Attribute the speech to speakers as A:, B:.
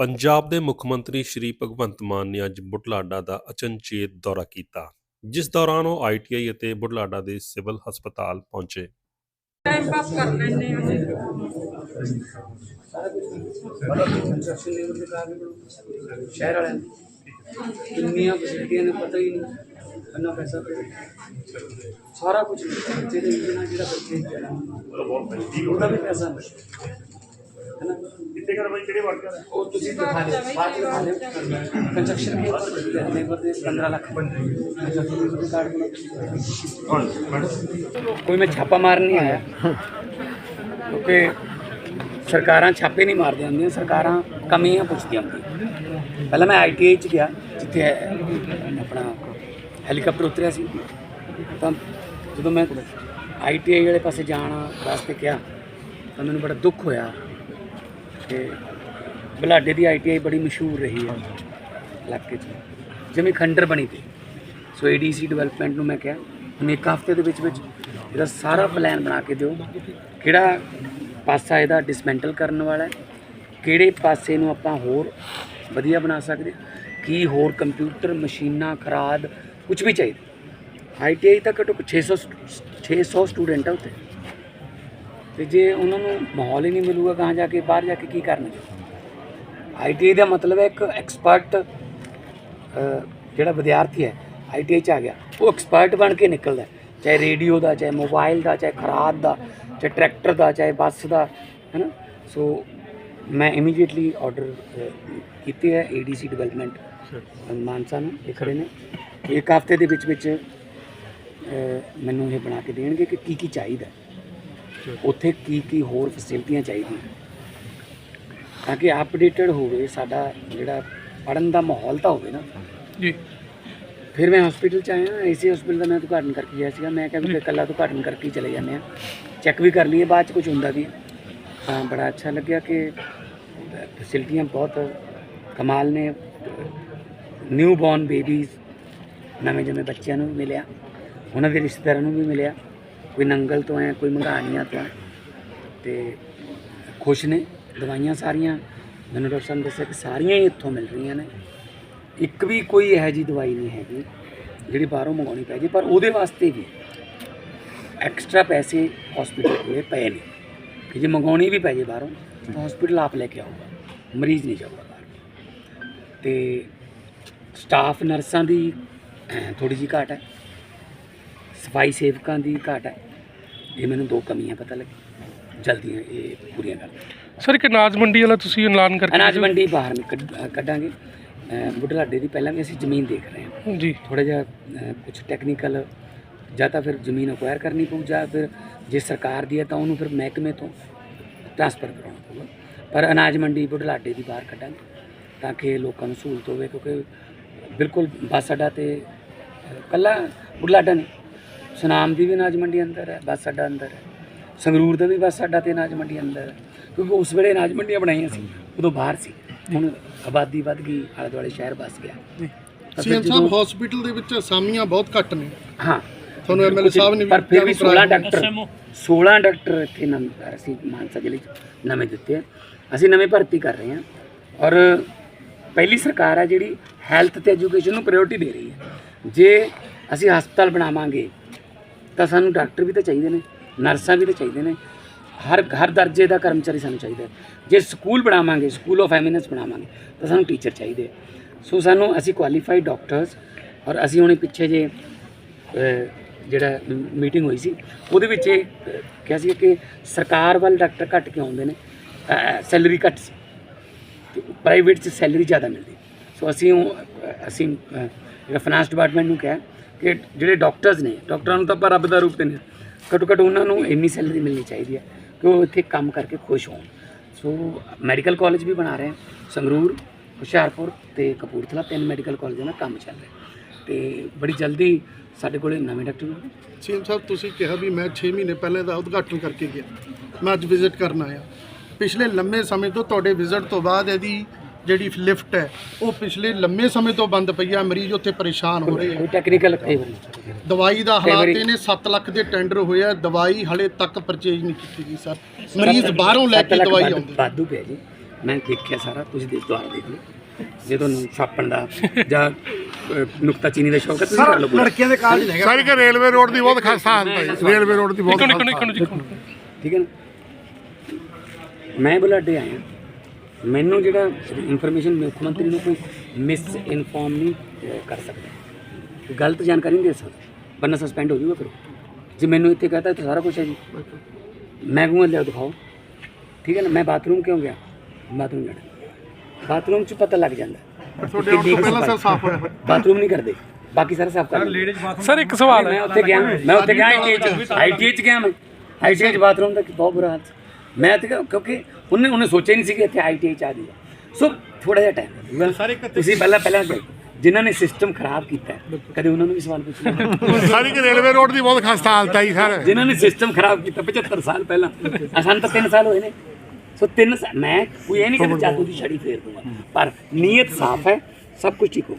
A: ਪੰਜਾਬ ਦੇ ਮੁੱਖ ਮੰਤਰੀ ਸ਼੍ਰੀ ਭਗਵੰਤ ਮਾਨ ਨੇ ਅੱਜ ਬੁਢਲਾਡਾ ਦਾ ਅਚਨਚੇਤ ਦੌਰਾ ਕੀਤਾ ਜਿਸ ਦੌਰਾਨ ਉਹ ਆਈਟੀਆਈ ਅਤੇ ਬੁਢਲਾਡਾ ਦੇ ਸਿਵਲ ਹਸਪਤਾਲ ਪਹੁੰਚੇ।
B: ਟਾਈਮ ਪਾਸ ਕਰ ਲੈਂਦੇ ਹਾਂ ਜੀ
C: ਕੰਸਟਰਕਸ਼ਨ ਲੇਬਰ ਦੇ ਕਾਰਨ ਕੋਲ ਸ਼ਹਿਰ ਵਾਲਿਆਂ ਦੀ ਕਿੰਨੀਆਂ ਫੈਸਿਲਿਟੀਆਂ ਨੇ ਪਤਾ ਹੀ ਨਹੀਂ ਇੰਨਾ ਪੈਸਾ ਪਿਆ ਸਾਰਾ ਕੁਝ ਬੱਚੇ ਦੇ ਜਿਹੜਾ ਬੱਚੇ ਉਹਦਾ ਵੀ ਪੈਸਾ ਹੈ ਨਾ?
D: ਕਿੱਥੇ ਕਰ ਬਾਈ ਕਿਹੜੇ ਵਾਰਡ ਕਰ
C: ਉਹ ਤੁਸੀਂ ਦਿਖਾ ਦਿਓ। ਬਾਅਦ ਚ ਦਿਖਾ ਦਿਓ। ਕੰਸਟਰਕਸ਼ਨ ਲੇਬਰ ਲੇਬਰ ਦੇ 15 ਲੱਖ। ਕੰਸਟਰਕਸ਼ਨ ਲੇਬਰ ਦੇ ਕਾਰਡ ਬਣਾਓ ਕੋਈ ਮੈਂ ਛਾਪਾ ਮਾਰਨ ਨਹੀਂ ਆਇਆ। ਕਿਉਂਕਿ ਸਰਕਾਰਾਂ ਛਾਪੇ ਨਹੀਂ ਮਾਰਦੀਆਂ ਹੁੰਦੀਆਂ ਸਰਕਾਰਾਂ ਕਮੀਆਂ ਪੁੱਛਦੀਆਂ ਹੁੰਦੀਆਂ। ਪਹਿਲਾਂ ਮੈਂ ਆਈਟੀਆਈ ਚ ਗਿਆ ਜਿੱਥੇ ਆਪਣਾ ਹੈਲੀਕਾਪਟਰ ਉਤਰਿਆ ਸੀ। ਤਾਂ ਜਦੋਂ ਮੈਂ ਆਈਟੀਆਈ ਵਾਲੇ ਪਾਸੇ ਜਾਣ ਵਾਸਤੇ ਕਿਹਾ ਤਾਂ ਮੈਨੂੰ ਬੜਾ ਦੁੱਖ ਹੋਇਆ। ਕਿ ਬਲਾਡੇ ਦੀ ਆਈਟੀਆਈ ਬੜੀ ਮਸ਼ਹੂਰ ਰਹੀ ਹੈ ਇਲਾਕੇ 'ਚ। ਜਿਵੇਂ ਖੰਡਰ ਬਣੀ ਤੇ। ਸੋ ਏਡੀਸੀ ਡਿਵੈਲਪਮੈਂਟ ਨੂੰ ਮੈਂ ਕਿਹਾ, ਹੁਣ ਇੱਕ ਹਫ਼ਤੇ ਦੇ ਵਿੱਚ ਵਿੱਚ ਇਹਦਾ ਸਾਰਾ ਪਲਾਨ ਬਣਾ ਕੇ ਦਿਓ। ਕਿਹੜਾ ਪਾਸਾ ਇਹਦਾ ਡਿਸਮੈਂਟਲ ਕਰਨ ਵਾਲਾ ਹੈ? ਕਿਹੜੇ ਪਾਸੇ ਨੂੰ ਆਪਾਂ ਹੋਰ ਵਧੀਆ ਬਣਾ ਸਕਦੇ ਕੀ ਹੋਰ ਕੰਪਿਊਟਰ ਮਸ਼ੀਨਾਂ, ਖਰਾਦ ਕੁਝ ਵੀ ਚਾਹੀਦਾ? ਆਈਟੀਆਈ ਤਾਂ ਘੱਟੋ ਘੱਟ 600 ਸਟ- 600 ਸਟੂਡੈਂਟ ਆ ਉੱਥੇ। ਤੇ ਜੇ ਉਹਨਾਂ ਨੂੰ ਮਾਹੌਲ ਹੀ ਨਹੀਂ ਮਿਲੂਗਾ ਕਹਾਂ ਜਾ ਕੇ ਬਾਹਰ ਜਾ ਕੇ ਕੀ ਕਰਨਗੇ ਆਈਟੀਆਈ ਦਾ ਮਤਲਬ ਹੈ ਇੱਕ ਐਕਸਪਰਟ ਜਿਹੜਾ ਵਿਦਿਆਰਥੀ ਹੈ ਆਈਟੀਆਈ ਚ ਆ ਗਿਆ। ਉਹ ਐਕਸਪਰਟ ਬਣ ਕੇ ਨਿਕਲਦਾ। ਚਾਹੇ ਰੇਡੀਓ ਦਾ ਚਾਹੇ ਮੋਬਾਈਲ ਦਾ ਚਾਹੇ ਖਰਾਦ ਦਾ ਚਾਹੇ ਟਰੈਕਟਰ ਦਾ ਚਾਹੇ ਬੱਸ ਦਾ ਹੈ ਨਾ ਸੋ ਮੈਂ ਇਮੀਡੀਏਟਲੀ ਆਰਡਰ ਕੀਤੇ ਹੈ ਏਡੀਸੀ ਡਿਵੈਲਪਮੈਂਟ ਮਾਨਸਾ ਨੂੰ ਇਹ ਖੜੇ ਨੇ। ਇੱਕ ਹਫ਼ਤੇ ਦੇ ਵਿੱਚ ਵਿੱਚ ਮੈਨੂੰ ਇਹ ਬਣਾ ਕੇ ਦੇਣਗੇ ਕਿ ਕੀ ਕੀ ਚਾਹੀਦਾ। ਉੱਥੇ ਕੀ ਕੀ ਹੋਰ ਫੈਸਿਲਿਟੀਆਂ ਚਾਹੀਦੀਆਂ? ਤਾਂ ਕਿ ਅਪਡੇਟਡ ਹੋਵੇ ਸਾਡਾ ਜਿਹੜਾ ਪੜਨ ਦਾ ਮਾਹੌਲ ਤਾਂ ਹੋਵੇ ਨਾ।
D: ਜੀ।
C: ਫਿਰ ਮੈਂ ਹਸਪੀਟਲ ਚ ਆਇਆ ਏਸੀ ਹਸਪੀਟਲ ਦਾ ਮੈਂ ਉਦਘਾਟਨ ਕਰਕੇ ਗਿਆ ਸੀਗਾ। ਮੈਂ ਕਿਹਾ ਵੀ ਇਕੱਲਾ ਉਦਘਾਟਨ ਕਰਕੇ ਹੀ ਚਲੇ ਜਾਂਦੇ ਆ ਚੈੱਕ ਵੀ ਕਰ ਲਈਏ ਬਾਅਦ ਚ ਕੁਝ ਹੁੰਦਾ ਵੀ। ਹੈ। ਤਾਂ ਬੜਾ ਅੱਛਾ ਲੱਗਿਆ ਕਿ ਫੈਸਿਲਿਟੀਆਂ ਬਹੁਤ ਕਮਾਲ ਨੇ। ਨਿਊ ਬੌਰਨ ਬੇਬੀਜ਼ ਨਵੇਂ ਜੰਮੇ ਬੱਚਿਆਂ ਨੂੰ ਮਿਲਿਆ। ਉਹਨਾਂ ਦੇ ਰਿਸ਼ਤੇਦਾਰਾਂ ਨੂੰ ਵੀ ਮਿਲਿਆ। ਕੋਈ ਨੰਗਲ ਤੋਂ ਹੈ, ਕੋਈ ਮੰਗਾਣੀਆਂ ਤੋਂ ਹੈ। ਤੇ ਖੁਸ਼ ਨੇ, ਦਵਾਈਆਂ ਸਾਰੀਆਂ। ਮੈਨੂੰ ਡਾਕਟਰ ਸਾਹਿਬ ਨੇ ਦੱਸਿਆ ਕਿ ਸਾਰੀਆਂ ਹੀ ਇੱਥੋਂ ਮਿਲ ਰਹੀਆਂ ਨੇ। ਇੱਕ ਵੀ ਕੋਈ ਇਹੋ ਜਿਹੀ ਦਵਾਈ ਨਹੀਂ ਹੈਗੀ, ਜਿਹੜੀ ਬਾਹਰੋਂ ਮੰਗਾਉਣੀ ਪੈ ਜੇ, ਪਰ ਉਹਦੇ ਵਾਸਤੇ ਵੀ ਐਕਸਟਰਾ ਪੈਸੇ ਹਸਪੀਟਲ ਕੋਲੇ ਪਏ ਨੇ। ਕਿ ਜੇ ਮੰਗਾਉਣੀ ਵੀ ਪੈ ਜੇ ਬਾਹਰੋਂ, ਤਾਂ ਹਸਪੀਟਲ ਆਪ ਲੈ ਕੇ ਆਊਗਾ। ਮਰੀਜ਼ ਨਹੀਂ ਜਾਊਗਾ ਬਾਹਰ। ਤੇ ਸਟਾਫ ਨਰਸਾਂ ਦੀ ਥੋੜੀ ਜਿਹੀ ਘਾਟ ਹੈ। ਸਫ਼ਾਈ ਸੇਵਕਾਂ ਦੀ ਘਾਟ ਹੈ। ਇਹ ਮੈਨੂੰ ਦੋ ਕਮੀਆਂ ਪਤਾ ਲੱਗੀ। ਜਲਦੀ ਇਹ ਪੂਰੀਆਂ ਕਰ
D: ਸਰ ਇੱਕ ਅਨਾਜ ਮੰਡੀ ਵਾਲਾ ਤੁਸੀਂ ਐਲਾਨ ਕਰਕੇ
C: ਅਨਾਜ ਮੰਡੀ ਬਾਹਰ ਕੱਢਾਂਗੇ। ਬੁਢਲਾਡੇ ਦੀ ਪਹਿਲਾਂ ਵੀ ਅਸੀਂ ਜ਼ਮੀਨ ਦੇਖ ਰਹੇ ਹਾਂ।
D: ਜੀ।
C: ਥੋੜਾ ਜਿਹਾ ਕੁਝ ਟੈਕਨੀਕਲ ਜਾਂ ਤਾਂ ਫਿਰ ਜ਼ਮੀਨ ਅਕਵਾਇਰ ਕਰਨੀ ਪਊ ਜਾਂ ਫਿਰ ਜੇ ਸਰਕਾਰ ਦੀ ਹੈ ਤਾਂ ਉਹਨੂੰ ਫਿਰ ਮਹਿਕਮੇ ਤੋਂ ਟ੍ਰਾਂਸਫਰ ਕਰਾਉਣਾ ਪਊਗਾ। ਪਰ ਅਨਾਜ ਮੰਡੀ ਬੁਢਲਾਡੇ ਦੀ ਬਾਹਰ ਕੱਢਾਂਗੇ ਤਾਂ ਕਿ ਲੋਕਾਂ ਨੂੰ ਸਹੂਲਤ ਹੋਵੇ ਕਿਉਂਕਿ ਬਿਲਕੁਲ ਬੱਸ ਅੱਡਾ ਤੇ ਕੱਲਾ ਬੁਢਲਾਡਾ ਨਹੀਂ। ਸੁਨਾਮ ਦੀ ਵੀ ਅਨਾਜ ਮੰਡੀ ਅੰਦਰ ਹੈ ਬੱਸ ਅੱਡਾ ਅੰਦਰ ਹੈ। ਸੰਗਰੂਰ ਦਾ ਵੀ ਬੱਸ ਅੱਡਾ ਤੇ ਅਨਾਜ ਮੰਡੀ ਅੰਦਰ ਹੈ। ਕਿਉਂਕਿ ਉਸ ਵੇਲੇ ਅਨਾਜ ਮੰਡੀਆਂ ਬਣਾਈਆਂ ਸੀ ਉਦੋਂ ਬਾਹਰ ਸੀ। ਹੁਣ ਆਬਾਦੀ ਵੱਧ ਗਈ ਆਲੇ ਦੁਆਲੇ ਸ਼ਹਿਰ ਵੱਸ ਗਿਆ।
E: ਸੀਐਮ ਸਾਹਿਬ ਹਸਪੀਟਲ ਦੇ ਵਿੱਚ ਅਸਾਮੀਆਂ ਬਹੁਤ ਘੱਟ ਨੇ।
C: ਹਾਂ।
E: ਤੁਹਾਨੂੰ ਐਮਐਲਏ ਸਾਹਿਬ ਨੇ ਵੀ
C: ਪਰ ਫਿਰ ਵੀ
E: ਜਾਣੂ
C: 16
E: ਕਰਾਇਆ।
C: ਡਾਕਟਰ 16 ਡਾਕਟਰ ਇੱਥੇ ਨਵੇਂ ਅਸੀਂ ਮਾਨਸਾ ਜ਼ਿਲ੍ਹੇ 'ਚ ਨਵੇਂ ਦਿੱਤੇ ਆ। ਅਸੀਂ ਨਵੇਂ ਭਰਤੀ ਕਰ ਰਹੇ ਹਾਂ। ਔਰ ਪਹਿਲੀ ਸਰਕਾਰ ਆ ਜਿਹੜੀ ਹੈਲਥ ਤੇ ਐਜੂਕੇਸ਼ਨ ਨੂੰ ਪ੍ਰਾਇੋਰਟੀ ਦੇ ਰਹੀ ਹੈ। ਜੇ ਅਸੀਂ ਹਸਪਤਾਲ ਬਣਾਵਾਂਗੇ ਤਾਂ ਸਾਨੂੰ ਡਾਕਟਰ ਵੀ ਤਾਂ ਚਾਹੀਦੇ ਨੇ ਨਰਸਾਂ ਵੀ ਤਾਂ ਚਾਹੀਦੇ ਨੇ। ਹਰ ਹਰ ਦਰਜੇ ਦਾ ਕਰਮਚਾਰੀ ਸਾਨੂੰ ਚਾਹੀਦਾ ਜੇ ਸਕੂਲ ਬਣਾਵਾਂਗੇ ਸਕੂਲ ਆਫ ਐਮਿਨੈਂਸ ਬਣਾਵਾਂਗੇ ਤਾਂ ਸਾਨੂੰ ਟੀਚਰ ਚਾਹੀਦੇ ਸੋ ਸਾਨੂੰ ਅਸੀਂ ਕੁਆਲੀਫਾਈਡ ਡਾਕਟਰਸ ਔਰ ਅਸੀਂ ਹੁਣੇ ਪਿੱਛੇ ਜੇ ਜਿਹੜਾ ਮੀਟਿੰਗ ਹੋਈ ਸੀ ਉਹਦੇ ਵਿੱਚ ਇਹ ਕਿਹਾ ਸੀ ਕਿ ਸਰਕਾਰ ਵੱਲ ਡਾਕਟਰ ਘੱਟ ਕਿਉਂ ਆਉਂਦੇ ਨੇ? ਸੈਲਰੀ ਘੱਟ ਸੀ। ਤੇ ਪ੍ਰਾਈਵੇਟ 'ਚ ਸੈਲਰੀ ਜ਼ਿਆਦਾ ਮਿਲਦੀ। ਸੋ ਅਸੀਂ ਉਹ, ਅਸੀਂ ਜਿਹੜਾ ਫਾਈਨਾਂਸ ਡਿਪਾਰਟਮੈਂਟ ਨੂੰ ਕਿਹਾ ਕਿ ਜਿਹੜੇ ਡਾਕਟਰਸ ਨੇ ਡਾਕਟਰਾਂ ਨੂੰ ਤਾਂ ਆਪਾਂ ਰੱਬ ਦਾ ਰੂਪ ਦਿੰਦੇ ਘੱਟੋ ਘੱਟ ਉਹਨਾਂ ਨੂੰ ਇੰਨੀ ਸੈਲਰੀ ਮਿਲਣੀ ਚਾਹੀਦੀ ਹੈ ਕਿ ਉਹ ਇੱਥੇ ਕੰਮ ਕਰਕੇ ਖੁਸ਼ ਹੋਣ। ਸੋ ਮੈਡੀਕਲ ਕਾਲਜ ਵੀ ਬਣਾ ਰਹੇ ਹਾਂ, ਸੰਗਰੂਰ, ਹੁਸ਼ਿਆਰਪੁਰ ਤੇ ਕਪੂਰਥਲਾ, ਤਿੰਨ ਮੈਡੀਕਲ ਕਾਲਜਾਂ ਦਾ ਕੰਮ ਚੱਲ ਰਿਹਾ। ਤੇ ਬੜੀ ਜਲਦੀ ਸਾਡੇ ਕੋਲੇ ਨਵੇਂ ਡਾਕਟਰ ਵੀ ਹੋਣਗੇ।
E: ਸੀਐਮ ਸਾਹਿਬ, ਤੁਸੀਂ ਕਿਹਾ ਵੀ ਮੈਂ 6 ਮਹੀਨੇ ਪਹਿਲਾਂ ਦਾ ਉਦਘਾਟਨ ਕਰਕੇ ਗਿਆ। ਮੈਂ ਅੱਜ ਵਿਜ਼ਿਟ ਕਰਨ ਆਇਆ। ਪਿਛਲੇ ਲੰਮੇ ਸਮੇਂ ਤੋਂ ਤੁਹਾਡੇ ਵਿਜ਼ਿਟ ਤੋਂ ਬਾਅਦ ਇਹਦੀ ਜਿਹੜੀ ਲਿਫਟ ਹੈ ਉਹ ਪਿਛਲੇ ਲੰਮੇ ਸਮੇਂ ਤੋਂ ਬੰਦ ਪਈ ਆ ਮਰੀਜ਼ ਉੱਥੇ ਪਰੇਸ਼ਾਨ ਹੋ ਰਹੇ ਆ।
C: ਕੋਈ ਟੈਕਨੀਕਲ ਕਈ ਵਾਰੀ
E: ਦਵਾਈ ਦਾ ਹਾਲਾਤ ਇਹਨੇ 7 ਲੱਖ ਦੇ ਟੈਂਡਰ ਹੋਏ ਆ ਦਵਾਈ ਹਲੇ ਤੱਕ ਪਰਚੇਜ ਨਹੀਂ ਕੀਤੀ ਗਈ ਸਰ ਮਰੀਜ਼ ਬਾਹਰੋਂ ਲੈ ਕੇ ਦਵਾਈ ਆਉਂਦੇ
C: ਵਾਧੂ ਪਿਆ ਜੀ। ਮੈਂ ਦੇਖਿਆ ਸਾਰਾ ਤੁਸੀਂ ਦੇਖ ਦੁਆਰਾ ਦੇਖ ਲਓ। ਜੇ ਤੁਹਾਨੂੰ ਛਾਪਣ ਦਾ ਜਾਂ ਅਹ, ਨੁਕਤਾਚੀਨੀ ਦਾ ਸ਼ੌਕ ਹੈ ਤੁਸੀਂ ਕਰ ਲਓ ਪੂਰਾ।
E: ਲੜਕੀਆਂ ਦੇ ਕਾਲਜ ਹੈਗਾ
F: ਸਾਰੀ ਕਿ ਰੇਲਵੇ ਰੋਡ ਦੀ ਬਹੁਤ ਖਸਤਾ ਹਾਲਤ ਹੈ। ਰੇਲਵੇ ਰੋਡ ਦੀ ਬਹੁਤ
C: ਠੀਕ ਹੈ ਨਾ? ਮੈਂ ਬੁਲਾਡੇ ਆਇਆ। ਮੈਨੂੰ ਜਿਹੜਾ ਇਨਫੋਰਮੇਸ਼ਨ ਮੁੱਖ ਮੰਤਰੀ ਨੂੰ ਕੋਈ ਮਿਸ ਇਨਫੋਰਮ ਨਹੀਂ ਕਰ ਸਕਦਾ। ਗਲਤ ਜਾਣਕਾਰੀ ਨਹੀਂ ਦੇ ਸਕਦਾ। ਬੰਨਾ ਸਸਪੈਂਡ ਹੋ ਜਾਊਗਾ ਫਿਰ। ਜੇ ਮੈਨੂੰ ਇੱਥੇ ਕਹਤਾ ਤਾਂ ਸਾਰਾ ਕੁਝ ਹੈ ਜੀ। ਮੈਂ ਕਹੂੰਗਾ ਲਿਆਓ ਦਿਖਾਓ। ਠੀਕ ਹੈ ਨਾ? ਮੈਂ ਬਾਥਰੂਮ ਕਿਉਂ ਗਿਆ? ਬਾਥਰੂਮ ਜਾਣਾ। ਬਾਥਰੂਮ 'ਚ ਪਤਾ ਲੱਗ ਜਾਂਦਾ
E: ਤੁਹਾਡੇ ਆਉਣ ਤੋਂ ਪਹਿਲਾਂ ਸਭ ਸਾਫ਼ ਹੋਇਆ। ਹੋਇਆ।
C: ਬਾਥਰੂਮ ਨਹੀਂ ਕਰਦੇ। ਬਾਕੀ ਸਾਰਾ ਸਾਫ਼ ਕਰ ਲੇਡੀਜ਼
D: ਸਰ ਇੱਕ ਸਵਾਲ
C: ਮੈਂ
D: ਹੈ।
C: ਉੱਥੇ ਗਿਆ ਮੈਂ ਉੱਥੇ ਗਿਆ ਆਈਟੀਆਈ ਚ। ਆਈਟੀਆਈ ਚ ਗਿਆ ਮੈਂ। ਆਈਟੀਆਈ ਚ ਬਾਥਰੂਮ ਦਾ ਬਹੁਤ ਬੁਰਾ ਹਾਲ ਮੈਂ ਤੇ ਕਿਉਂਕਿ ਉਹਨੇ ਉਹਨੇ ਸੋਚਿਆ ਨਹੀਂ ਸੀ ਕਿ ਇੱਥੇ ਆਈਟੀਆਈ ਚ ਆ ਸੋ ਥੋੜਾ ਜਿਹਾ ਟਾਈਮ ਤੁਸੀਂ ਪਹਿਲਾਂ ਪਹਿਲਾਂ। ਜਿਨ੍ਹਾਂ ਨੇ ਸਿਸਟਮ ਖਰਾਬ ਕੀਤਾ ਕਦੇ ਉਹਨਾਂ ਨੂੰ ਵੀ ਸਵਾਲ ਪੁੱਛਣਾ
F: ਸਾਰੀ ਕਿ ਰੇਲਵੇ ਰੋਡ ਦੀ ਬਹੁਤ ਖਸਤਾ ਹਾਲਤ ਜੀ ਸਰ
C: ਜਿਨ੍ਹਾਂ ਨੇ ਸਿਸਟਮ ਖਰਾਬ ਕੀਤਾ 75 ਸਾਲ ਪਹਿਲਾਂ ਸਾਨੂੰ ਤਾਂ 3 ਸਾਲ ਹੋਏ ਨੇ ਸੋ 3 ਮੈਂ ਕੋਈ ਇਹ ਨਹੀਂ ਕਿ ਜਾਦੂ ਦੀ ਛੜੀ ਫੇਰ ਦੂੰਗਾ ਪਰ ਨੀਅਤ ਸਾਫ਼ ਹੈ ਸਭ ਕੁਝ ਠੀਕ ਹੋ